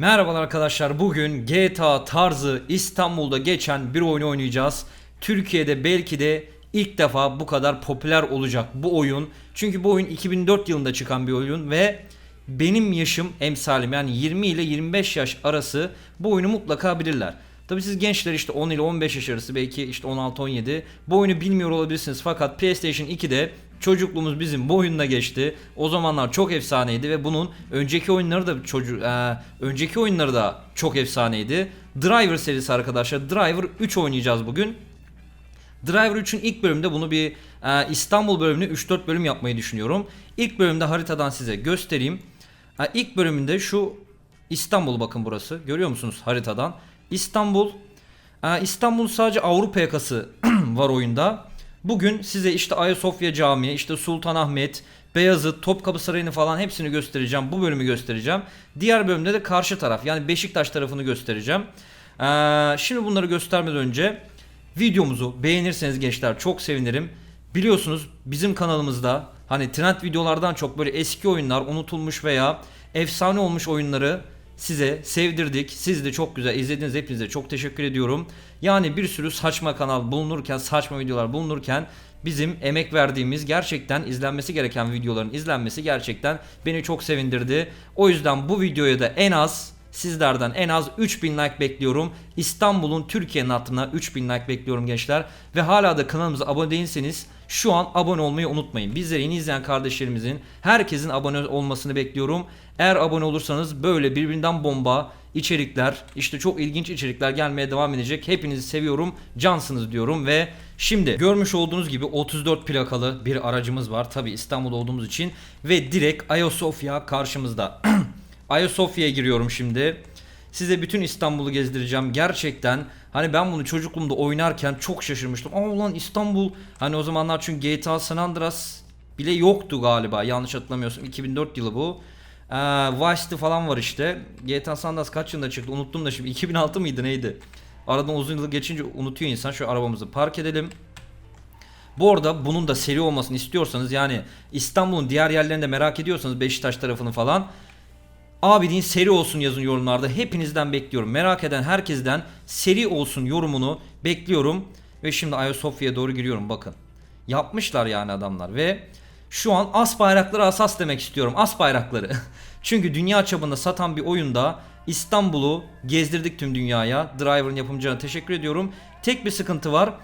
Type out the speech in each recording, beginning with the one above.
Merhabalar arkadaşlar. Bugün GTA tarzı İstanbul'da geçen bir oyunu oynayacağız. Türkiye'de belki de ilk defa bu kadar popüler olacak bu oyun. Çünkü bu oyun 2004 yılında çıkan bir oyun ve benim yaşım emsalim yani 20 ile 25 yaş arası bu oyunu mutlaka bilirler. Tabii siz gençler işte 10 ile 15 yaş arası belki işte 16-17 bu oyunu bilmiyor olabilirsiniz fakat PlayStation 2'de çocukluğumuz bizim bu oyunla geçti. O zamanlar çok efsaneydi ve bunun önceki oyunları da çocuk e, önceki oyunları da çok efsaneydi. Driver serisi arkadaşlar. Driver 3 oynayacağız bugün. Driver 3'ün ilk bölümde bunu bir e, İstanbul bölümünü 3-4 bölüm yapmayı düşünüyorum. İlk bölümde haritadan size göstereyim. E, ilk bölümünde şu İstanbul bakın burası. Görüyor musunuz haritadan? İstanbul e, İstanbul sadece Avrupa yakası var oyunda. Bugün size işte Ayasofya Camii, işte Sultanahmet, Beyazıt, Topkapı Sarayı'nı falan hepsini göstereceğim. Bu bölümü göstereceğim. Diğer bölümde de karşı taraf yani Beşiktaş tarafını göstereceğim. Ee, şimdi bunları göstermeden önce videomuzu beğenirseniz gençler çok sevinirim. Biliyorsunuz bizim kanalımızda hani trend videolardan çok böyle eski oyunlar, unutulmuş veya efsane olmuş oyunları size sevdirdik. Siz de çok güzel izlediniz. Hepinize çok teşekkür ediyorum. Yani bir sürü saçma kanal bulunurken, saçma videolar bulunurken bizim emek verdiğimiz gerçekten izlenmesi gereken videoların izlenmesi gerçekten beni çok sevindirdi. O yüzden bu videoya da en az Sizlerden en az 3000 like bekliyorum. İstanbul'un Türkiye'nin hatırına 3000 like bekliyorum gençler. Ve hala da kanalımıza abone değilseniz şu an abone olmayı unutmayın. Bizleri yeni izleyen kardeşlerimizin herkesin abone olmasını bekliyorum. Eğer abone olursanız böyle birbirinden bomba içerikler, işte çok ilginç içerikler gelmeye devam edecek. Hepinizi seviyorum, cansınız diyorum ve şimdi görmüş olduğunuz gibi 34 plakalı bir aracımız var. Tabi İstanbul'da olduğumuz için ve direkt Ayasofya karşımızda. Ayasofya'ya giriyorum şimdi. Size bütün İstanbul'u gezdireceğim. Gerçekten hani ben bunu çocukluğumda oynarken çok şaşırmıştım. Aa ulan İstanbul hani o zamanlar çünkü GTA San Andreas bile yoktu galiba. Yanlış hatırlamıyorsam 2004 yılı bu. Ee, Vice City falan var işte. GTA San Andreas kaç yılında çıktı unuttum da şimdi 2006 mıydı neydi? Aradan uzun yıl geçince unutuyor insan. Şu arabamızı park edelim. Bu arada bunun da seri olmasını istiyorsanız yani İstanbul'un diğer yerlerinde merak ediyorsanız Beşiktaş tarafını falan Abi deyin seri olsun yazın yorumlarda. Hepinizden bekliyorum. Merak eden herkesten seri olsun yorumunu bekliyorum. Ve şimdi Ayasofya'ya doğru giriyorum bakın. Yapmışlar yani adamlar ve şu an as bayrakları asas demek istiyorum. As bayrakları. Çünkü dünya çapında satan bir oyunda İstanbul'u gezdirdik tüm dünyaya. Driver'ın yapımcısına teşekkür ediyorum. Tek bir sıkıntı var.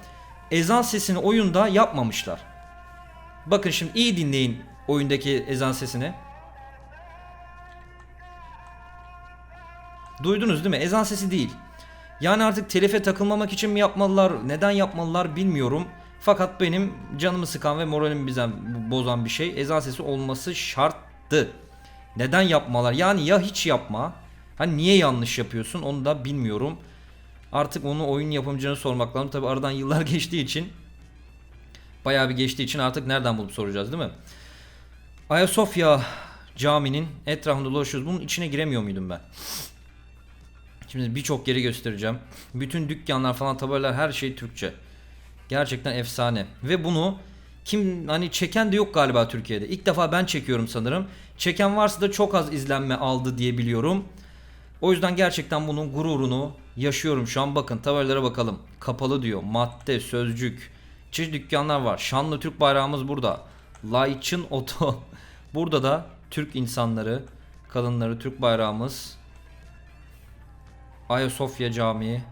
Ezan sesini oyunda yapmamışlar. Bakın şimdi iyi dinleyin oyundaki ezan sesini. Duydunuz değil mi? Ezan sesi değil. Yani artık telife takılmamak için mi yapmalılar, neden yapmalılar bilmiyorum. Fakat benim canımı sıkan ve moralimi bize bozan bir şey ezan sesi olması şarttı. Neden yapmalar? Yani ya hiç yapma. Hani niye yanlış yapıyorsun onu da bilmiyorum. Artık onu oyun yapımcına sormak lazım. Tabi aradan yıllar geçtiği için bayağı bir geçtiği için artık nereden bulup soracağız değil mi? Ayasofya caminin etrafında dolaşıyoruz. Bunun içine giremiyor muydum ben? Şimdi birçok yeri göstereceğim. Bütün dükkanlar falan tabelalar her şey Türkçe. Gerçekten efsane. Ve bunu kim hani çeken de yok galiba Türkiye'de. İlk defa ben çekiyorum sanırım. Çeken varsa da çok az izlenme aldı diye biliyorum. O yüzden gerçekten bunun gururunu yaşıyorum şu an. Bakın tabelalara bakalım. Kapalı diyor. Madde, sözcük. Çeşitli dükkanlar var. Şanlı Türk bayrağımız burada. Layçın Oto. burada da Türk insanları, kadınları Türk bayrağımız. Ayasofya Camii.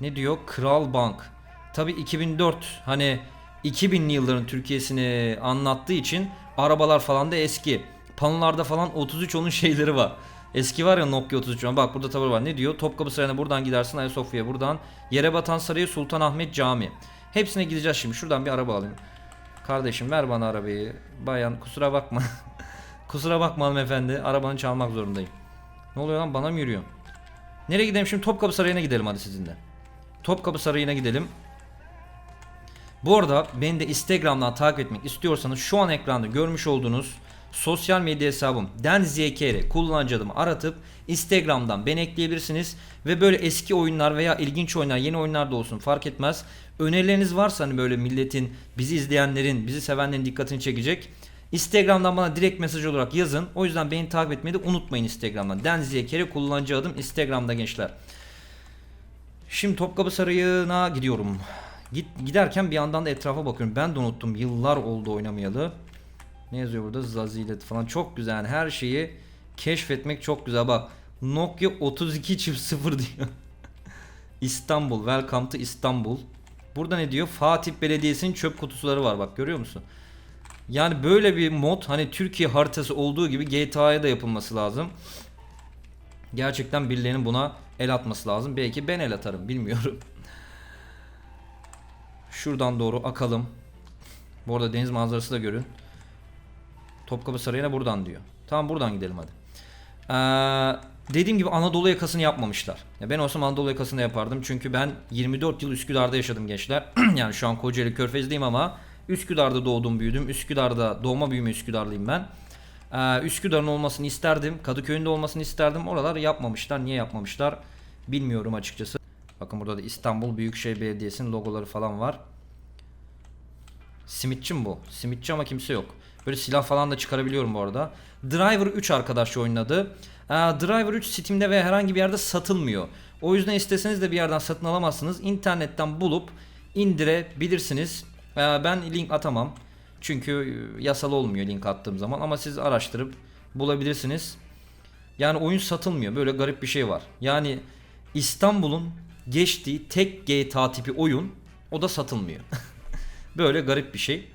Ne diyor? Kral Bank. Tabi 2004 hani 2000'li yılların Türkiye'sini anlattığı için arabalar falan da eski. Panolarda falan 33 onun şeyleri var. Eski var ya Nokia 33. Bak burada tabela var. Ne diyor? Topkapı Sarayı'na buradan gidersin Ayasofya buradan. Yerebatan Sarayı Sultanahmet Camii. Hepsine gideceğiz şimdi. Şuradan bir araba alayım. Kardeşim ver bana arabayı. Bayan kusura bakma. kusura bakma hanımefendi. Arabanı çalmak zorundayım. Ne oluyor lan bana mı yürüyor? Nereye gidelim şimdi? Topkapı Sarayı'na gidelim hadi sizinle. Topkapı Sarayı'na gidelim. Bu arada beni de Instagram'dan takip etmek istiyorsanız şu an ekranda görmüş olduğunuz sosyal medya hesabım denzykr kullanıcı adımı aratıp Instagram'dan beni ekleyebilirsiniz ve böyle eski oyunlar veya ilginç oyunlar yeni oyunlar da olsun fark etmez önerileriniz varsa hani böyle milletin bizi izleyenlerin bizi sevenlerin dikkatini çekecek Instagram'dan bana direkt mesaj olarak yazın. O yüzden beni takip etmeyi de unutmayın Instagram'dan. Denziye Kere kullanıcı adım Instagram'da gençler. Şimdi Topkapı Sarayı'na gidiyorum. Git, giderken bir yandan da etrafa bakıyorum. Ben de unuttum. Yıllar oldu oynamayalı. Ne yazıyor burada? Zazilet falan. Çok güzel. Yani her şeyi keşfetmek çok güzel. Bak Nokia 32 çift 0 diyor. İstanbul. Welcome to İstanbul. Burada ne diyor? Fatih Belediyesi'nin çöp kutusuları var. Bak görüyor musun? Yani böyle bir mod hani Türkiye haritası olduğu gibi GTA'ya da yapılması lazım. Gerçekten birilerinin buna el atması lazım. Belki ben el atarım bilmiyorum. Şuradan doğru akalım. Bu arada deniz manzarası da görün. Topkapı Sarayı'na buradan diyor. Tamam buradan gidelim hadi. Ee, dediğim gibi Anadolu yakasını yapmamışlar. Ya ben olsam Anadolu yakasını yapardım. Çünkü ben 24 yıl Üsküdar'da yaşadım gençler. yani şu an Kocaeli Körfez'deyim ama Üsküdar'da doğdum büyüdüm. Üsküdar'da doğma büyüme Üsküdarlıyım ben. Ee, Üsküdar'ın olmasını isterdim. Kadıköy'ün de olmasını isterdim. Oralar yapmamışlar. Niye yapmamışlar bilmiyorum açıkçası. Bakın burada da İstanbul Büyükşehir Belediyesi'nin logoları falan var. Simitçi mi bu? Simitçi ama kimse yok. Böyle silah falan da çıkarabiliyorum bu arada. Driver 3 arkadaşça oynadı. Ee, Driver 3 Steam'de ve herhangi bir yerde satılmıyor. O yüzden isteseniz de bir yerden satın alamazsınız. İnternetten bulup indirebilirsiniz. Ee, ben link atamam. Çünkü yasal olmuyor link attığım zaman ama siz araştırıp bulabilirsiniz. Yani oyun satılmıyor. Böyle garip bir şey var. Yani İstanbul'un geçtiği tek GTA tipi oyun o da satılmıyor. Böyle garip bir şey.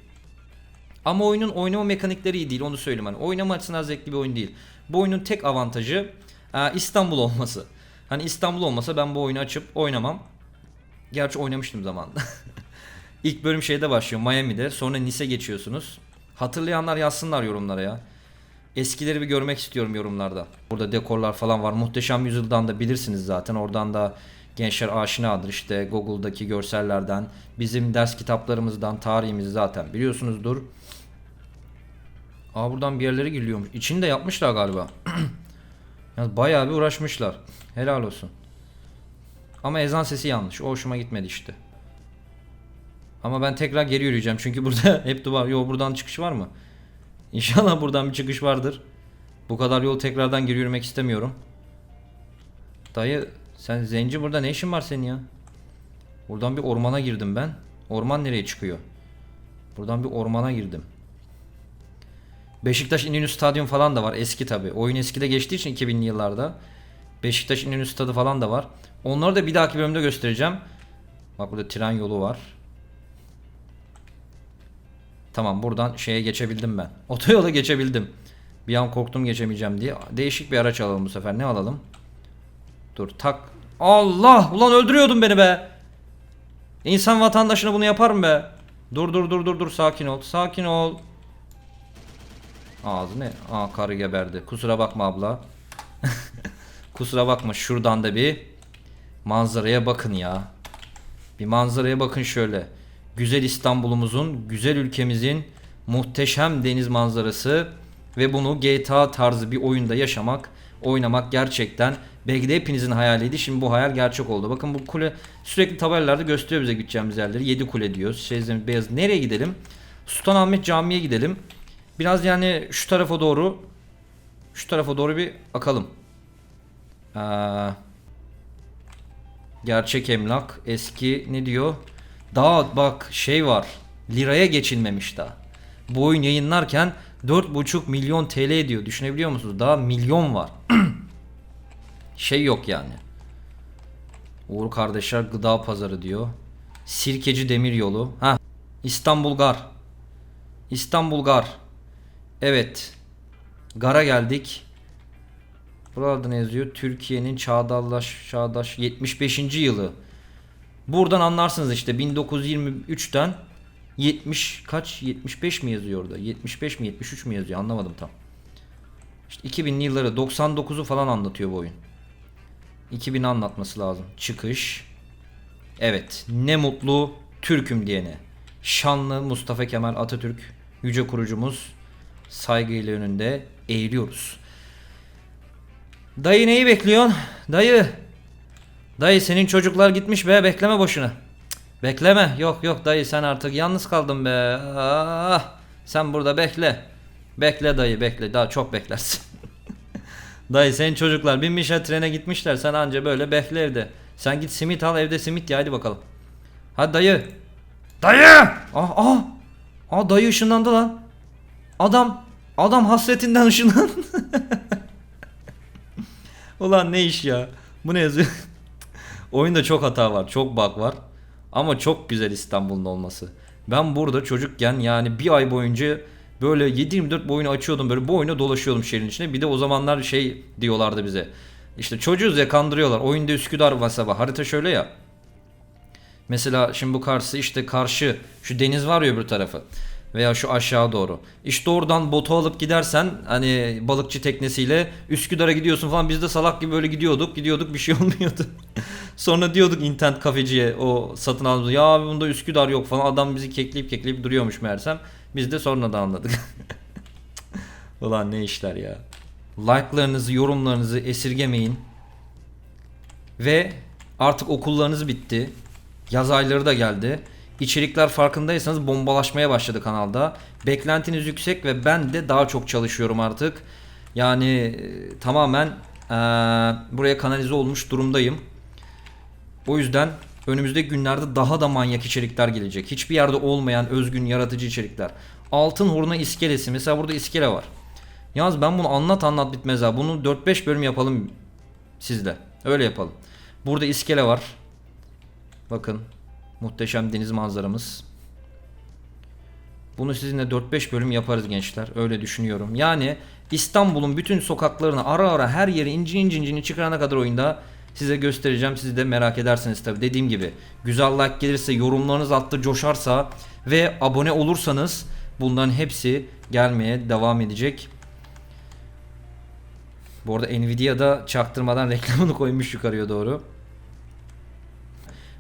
Ama oyunun oynama mekanikleri iyi değil onu söyleyeyim. Hani oynama açısından zevkli bir oyun değil. Bu oyunun tek avantajı e, İstanbul olması. Hani İstanbul olmasa ben bu oyunu açıp oynamam. Gerçi oynamıştım zamanında. İlk bölüm şeyde başlıyor Miami'de sonra Nice geçiyorsunuz. Hatırlayanlar yazsınlar yorumlara ya. Eskileri bir görmek istiyorum yorumlarda. Burada dekorlar falan var. Muhteşem Yüzyıl'dan da bilirsiniz zaten. Oradan da gençler aşinadır. İşte Google'daki görsellerden, bizim ders kitaplarımızdan, tarihimizi zaten biliyorsunuzdur. Aa buradan bir yerlere giriliyormuş. İçini de yapmışlar galiba. yani bayağı bir uğraşmışlar. Helal olsun. Ama ezan sesi yanlış. O hoşuma gitmedi işte. Ama ben tekrar geri yürüyeceğim. Çünkü burada hep duvar. Yo buradan çıkış var mı? İnşallah buradan bir çıkış vardır. Bu kadar yol tekrardan geri yürümek istemiyorum. Dayı sen zenci burada ne işin var senin ya? Buradan bir ormana girdim ben. Orman nereye çıkıyor? Buradan bir ormana girdim. Beşiktaş İnönü Stadyum falan da var. Eski tabi. Oyun eskide geçtiği için 2000'li yıllarda. Beşiktaş İnönü Stadı falan da var. Onları da bir dahaki bölümde göstereceğim. Bak burada tren yolu var. Tamam buradan şeye geçebildim ben. Otoyola geçebildim. Bir an korktum geçemeyeceğim diye. Değişik bir araç alalım bu sefer. Ne alalım? Dur tak. Allah! Ulan öldürüyordun beni be. İnsan vatandaşına bunu yapar mı be? Dur dur dur dur dur sakin ol. Sakin ol. Ağzı ne? Aa karı geberdi. Kusura bakma abla. Kusura bakma şuradan da bir manzaraya bakın ya. Bir manzaraya bakın şöyle. Güzel İstanbul'umuzun, güzel ülkemizin muhteşem deniz manzarası ve bunu GTA tarzı bir oyunda yaşamak, oynamak gerçekten belki de hepinizin hayaliydi. Şimdi bu hayal gerçek oldu. Bakın bu kule sürekli tabelalarda gösteriyor bize gideceğimiz yerleri. 7 kule diyoruz. Şey, beyaz. Nereye gidelim? Sultanahmet Camii'ye gidelim. Biraz yani şu tarafa doğru şu tarafa doğru bir akalım. Ee, gerçek emlak eski ne diyor? Daha bak şey var. Liraya geçilmemiş daha. Bu oyun yayınlarken 4,5 milyon TL ediyor. Düşünebiliyor musunuz? Daha milyon var. şey yok yani. Uğur kardeşler gıda pazarı diyor. Sirkeci demir yolu. Ha İstanbul Gar. İstanbul Gar. Evet. Gar'a geldik. Burada ne yazıyor? Türkiye'nin çağdaş çağdaş 75. yılı. Buradan anlarsınız işte 1923'ten 70 kaç 75 mi yazıyor orada? 75 mi 73 mi yazıyor? Anlamadım tam. İşte 2000'li yılları 99'u falan anlatıyor bu oyun. 2000 anlatması lazım. Çıkış. Evet. Ne mutlu Türk'üm diyene. Şanlı Mustafa Kemal Atatürk yüce kurucumuz saygıyla önünde eğiliyoruz. Dayı neyi bekliyorsun? Dayı. Dayı senin çocuklar gitmiş be bekleme boşuna. Cık, bekleme. Yok yok dayı sen artık yalnız kaldın be. Ah, sen burada bekle. Bekle dayı bekle daha çok beklersin. dayı senin çocuklar binmişler trene gitmişler sen anca böyle bekle evde. Sen git simit al evde simit ye hadi bakalım. Hadi dayı. Dayı! Ah ah. Aa dayı ışınlandı lan. Adam adam hasretinden ışınlandı. Ulan ne iş ya? Bu ne yazıyor? Oyunda çok hata var, çok bug var. Ama çok güzel İstanbul'un olması. Ben burada çocukken yani bir ay boyunca böyle 7-24 bu oyunu açıyordum böyle bu oyuna dolaşıyordum şehrin içine. Bir de o zamanlar şey diyorlardı bize. İşte çocuğuz ya kandırıyorlar. Oyunda Üsküdar mesela harita şöyle ya. Mesela şimdi bu karşı işte karşı şu deniz var ya öbür tarafı veya şu aşağı doğru. İşte oradan botu alıp gidersen hani balıkçı teknesiyle Üsküdar'a gidiyorsun falan biz de salak gibi böyle gidiyorduk gidiyorduk bir şey olmuyordu. Sonra diyorduk internet kafeciye o satın aldığımız ya abi bunda Üsküdar yok falan adam bizi kekleyip kekleyip duruyormuş meğersem. Biz de sonradan anladık. Ulan ne işler ya. Like'larınızı yorumlarınızı esirgemeyin. Ve artık okullarınız bitti. Yaz ayları da geldi. İçerikler farkındaysanız bombalaşmaya başladı kanalda. Beklentiniz yüksek ve ben de daha çok çalışıyorum artık. Yani e, tamamen e, buraya kanalize olmuş durumdayım. O yüzden önümüzdeki günlerde daha da manyak içerikler gelecek. Hiçbir yerde olmayan özgün yaratıcı içerikler. Altın hurna iskelesi. Mesela burada iskele var. Yalnız ben bunu anlat anlat bitmez ha. Bunu 4-5 bölüm yapalım sizle. Öyle yapalım. Burada iskele var. Bakın muhteşem deniz manzaramız. Bunu sizinle 4-5 bölüm yaparız gençler. Öyle düşünüyorum. Yani İstanbul'un bütün sokaklarını ara ara her yeri incin incin incini çıkarana kadar oyunda size göstereceğim. Siz de merak ederseniz tabi. Dediğim gibi güzel like gelirse, yorumlarınız altta coşarsa ve abone olursanız bunların hepsi gelmeye devam edecek. Bu arada Nvidia'da çaktırmadan reklamını koymuş yukarıya doğru.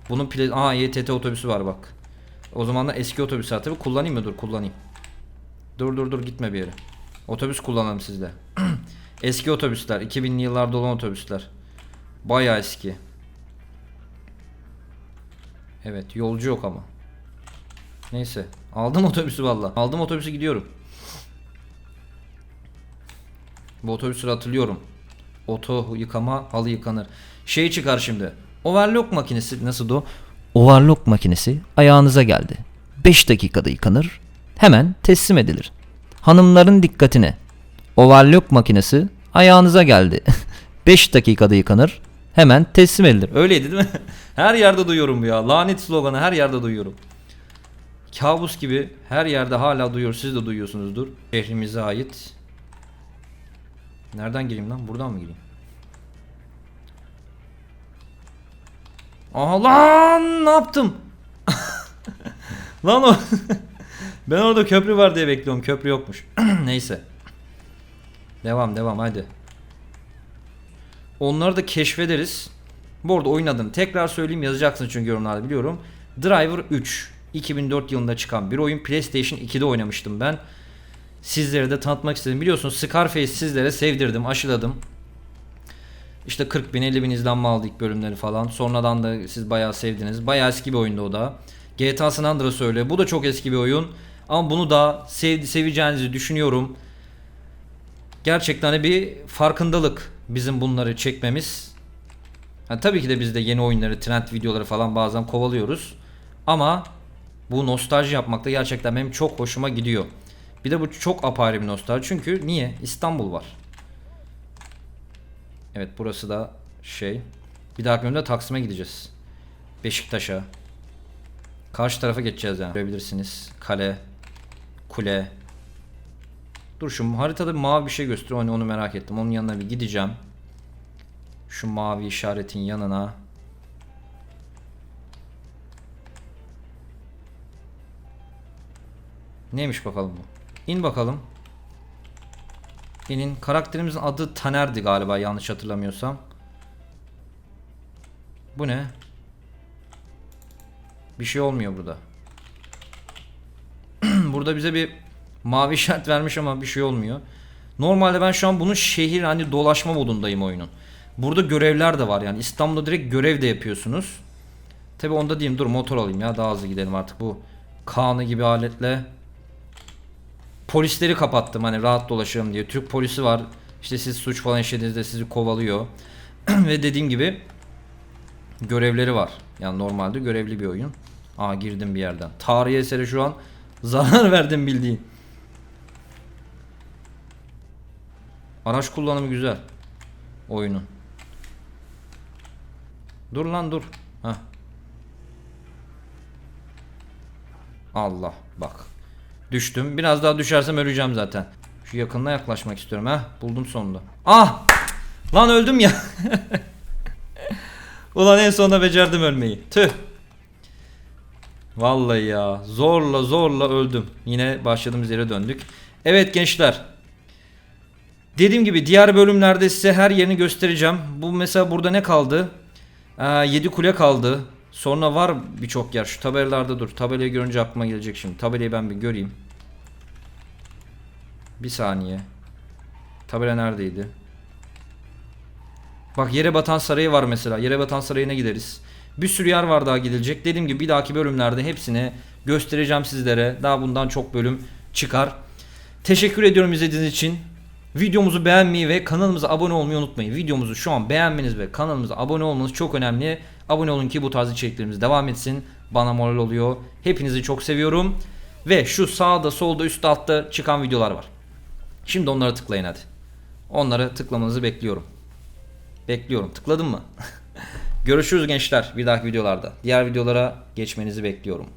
Bunun pile... Aa YTT otobüsü var bak. O zaman da eski otobüs var tabi. Kullanayım mı? Dur kullanayım. Dur dur dur gitme bir yere. Otobüs kullanalım sizde. eski otobüsler. 2000'li yıllarda olan otobüsler. Bayağı eski. Evet yolcu yok ama. Neyse. Aldım otobüsü valla. Aldım otobüsü gidiyorum. Bu otobüsü hatırlıyorum. Oto yıkama halı yıkanır. Şey çıkar şimdi. Overlock makinesi nasıl o? Overlock makinesi ayağınıza geldi. 5 dakikada yıkanır, hemen teslim edilir. Hanımların dikkatine. Overlock makinesi ayağınıza geldi. 5 dakikada yıkanır, hemen teslim edilir. Öyleydi değil mi? her yerde duyuyorum ya. Lanet sloganı her yerde duyuyorum. Kabus gibi her yerde hala duyuyoruz. Siz de duyuyorsunuzdur. Şehrimize ait. Nereden gireyim lan? Buradan mı gireyim? Aha lan ne yaptım? lan o Ben orada köprü var diye bekliyorum. Köprü yokmuş. Neyse. Devam devam hadi. Onları da keşfederiz. Bu arada oyun adını tekrar söyleyeyim yazacaksın çünkü yorumlarda biliyorum. Driver 3 2004 yılında çıkan bir oyun. PlayStation 2'de oynamıştım ben. Sizlere de tanıtmak istedim. Biliyorsunuz Scarface sizlere sevdirdim, aşıladım. İşte 40 bin 50 bin izlenme aldı ilk bölümleri falan. Sonradan da siz bayağı sevdiniz. Bayağı eski bir oyundu o da. GTA San Andreas öyle. Bu da çok eski bir oyun. Ama bunu da sevdi, seveceğinizi düşünüyorum. Gerçekten bir farkındalık bizim bunları çekmemiz. Yani tabii ki de biz de yeni oyunları, trend videoları falan bazen kovalıyoruz. Ama bu nostalji yapmak da gerçekten benim çok hoşuma gidiyor. Bir de bu çok apayrı bir nostalji. Çünkü niye? İstanbul var. Evet burası da şey. Bir dahaki bölümde Taksim'e gideceğiz. Beşiktaş'a. Karşı tarafa geçeceğiz yani. Görebilirsiniz. Kale. Kule. Dur şu haritada bir mavi bir şey gösteriyor. Hani onu merak ettim. Onun yanına bir gideceğim. Şu mavi işaretin yanına. Neymiş bakalım bu? İn bakalım. İnin. Karakterimizin adı Taner'di galiba yanlış hatırlamıyorsam. Bu ne? Bir şey olmuyor burada. burada bize bir mavi işaret vermiş ama bir şey olmuyor. Normalde ben şu an bunun şehir hani dolaşma modundayım oyunun. Burada görevler de var yani İstanbul'da direkt görev de yapıyorsunuz. Tabi onda diyeyim dur motor alayım ya daha hızlı gidelim artık bu Kaan'ı gibi aletle polisleri kapattım hani rahat dolaşırım diye. Türk polisi var. İşte siz suç falan işlediğinizde sizi kovalıyor. Ve dediğim gibi görevleri var. Yani normalde görevli bir oyun. Aa girdim bir yerden. Tarihi esere şu an zarar verdim bildiğin. Araç kullanımı güzel. Oyunun. Dur lan dur. Heh. Allah bak. Düştüm. Biraz daha düşersem öleceğim zaten. Şu yakınına yaklaşmak istiyorum ha. Buldum sonunda. Ah! Lan öldüm ya. Ulan en sonunda becerdim ölmeyi. Tüh. Vallahi ya. Zorla zorla öldüm. Yine başladığımız yere döndük. Evet gençler. Dediğim gibi diğer bölümlerde size her yerini göstereceğim. Bu mesela burada ne kaldı? Ee, 7 kule kaldı. Sonra var birçok yer. Şu tabelalarda dur. Tabelayı görünce aklıma gelecek şimdi. Tabelayı ben bir göreyim. Bir saniye. Tabela neredeydi? Bak yere batan sarayı var mesela. Yere batan sarayına gideriz. Bir sürü yer var daha gidilecek. Dediğim gibi bir dahaki bölümlerde hepsini göstereceğim sizlere. Daha bundan çok bölüm çıkar. Teşekkür ediyorum izlediğiniz için. Videomuzu beğenmeyi ve kanalımıza abone olmayı unutmayın. Videomuzu şu an beğenmeniz ve kanalımıza abone olmanız çok önemli. Abone olun ki bu tarz içeriklerimiz devam etsin. Bana moral oluyor. Hepinizi çok seviyorum. Ve şu sağda, solda, üstte, altta çıkan videolar var. Şimdi onlara tıklayın hadi. Onları tıklamanızı bekliyorum. Bekliyorum. Tıkladın mı? Görüşürüz gençler bir dahaki videolarda. Diğer videolara geçmenizi bekliyorum.